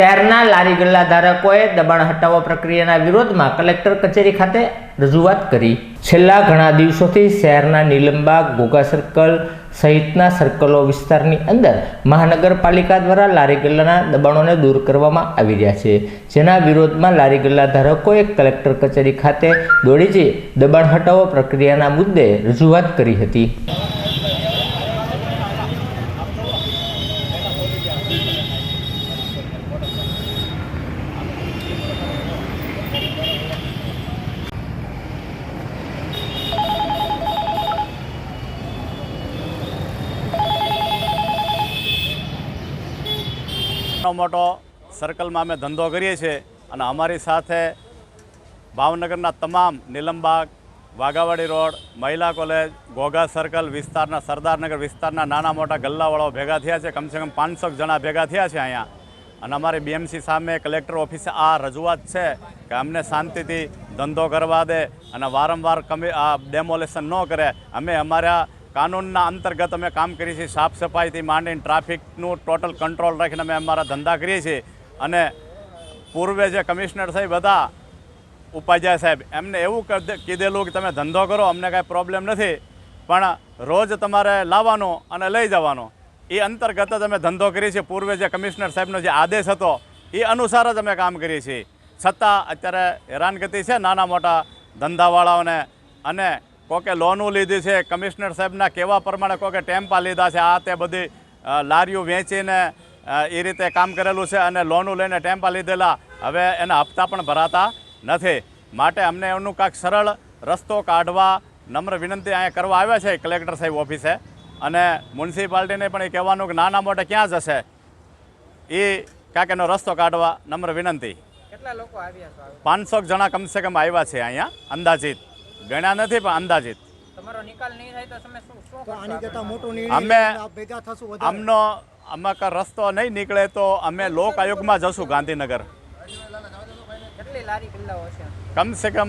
શહેરના લારી ગલ્લા ધારકોએ દબાણ હટાવવા પ્રક્રિયાના વિરોધમાં કલેક્ટર કચેરી ખાતે રજૂઆત કરી. છેલ્લા ઘણા દિવસોથી શહેરના નીલમબાગ ઘોઘા સર્કલ સહિતના સર્કલો વિસ્તારની અંદર મહાનગરપાલિકા દ્વારા લારી ગલ્લાના દબાણોને દૂર કરવામાં આવી રહ્યા છે. જેના વિરોધમાં લારી ગલ્લા ધારકોએ કલેક્ટર કચેરી ખાતે દોડી જઈ દબાણ હટાવવા પ્રક્રિયાના મુદ્દે રજૂઆત કરી હતી. મોટો સર્કલમાં અમે ધંધો કરીએ છીએ અને અમારી સાથે ભાવનગરના તમામ નીલમબાગ, વાઘાવાડી રોડ, મહિલા કોલેજ, ગોગા સર્કલ વિસ્તારના, સરદારનગર વિસ્તારના નાના મોટા ગલ્લાવાળાઓ ભેગા થયા છે. કમસે કમ પાંચસો જણા ભેગા થયા છે અહીંયા. અને અમારી બીએમસી સામે કલેક્ટર ઓફિસે આ રજૂઆત છે કે અમને શાંતિથી ધંધો કરવા દે અને વારંવાર કમી આ ડેમોલેશન ન કરે. અમે અમારા કાનૂનના અંતર્ગત અમે કામ કરીએ છીએ, સાફ સફાઈથી માંડીને ટ્રાફિકનું ટોટલ કંટ્રોલ રાખીને અમે અમારા ધંધા કરીએ છીએ. અને પૂર્વે જે કમિશનર સાહેબ હતા, ઉપાધ્યાય સાહેબ, એમને એવું કીધેલું કે તમે ધંધો કરો, અમને કાંઈ પ્રોબ્લેમ નથી. પણ રોજ તમારે લાવવાનો અને લઈ જવાનો. એ અંતર્ગત જ અમે ધંધો કરીએ છીએ. પૂર્વે જે કમિશનર સાહેબનો જે આદેશ હતો, એ અનુસાર જ અમે કામ કરીએ છીએ. છતાં અત્યારે હેરાનગતિ છે નાના મોટા ધંધાવાળાઓને. અને કોકે લોનો લીધી છે કમિશનર સાહેબના કહેવા પ્રમાણે કોકે ટેમ્પા લીધા છે આ તે બધી લારીઓ વેચીને એ રીતે કામ કરેલું છે અને લોનું લઈને ટેમ્પા લીધેલા. હવે એના હપ્તા પણ ભરાતા નથી. માટે અમને એમનું કાંઈક સરળ રસ્તો કાઢવા નમ્ર વિનંતી અહીંયા કરવા આવ્યા છે કલેક્ટર સાહેબ ઓફિસે. અને મ્યુનિસિપાલિટીને પણ એ કહેવાનું કે નાના મોટા ક્યાં જશે? એ કાંઈક એનો રસ્તો કાઢવા નમ્ર વિનંતી. કેટલા લોકો આવ્યા પાંચસો જણા કમસે કમ આવ્યા છે અહીંયા અંદાજિત. ગણ્યા નથી પણ અંદાજિત. તમારો નિકાલ નહીં થાય તો તમે શું શું તો આની કરશો? કરતા મોટો અમે- અમનો કાંઈ રસ્તો નહીં નીકળે તો અમે લોક આયોગમાં જશું ગાંધીનગર. કમસે કમ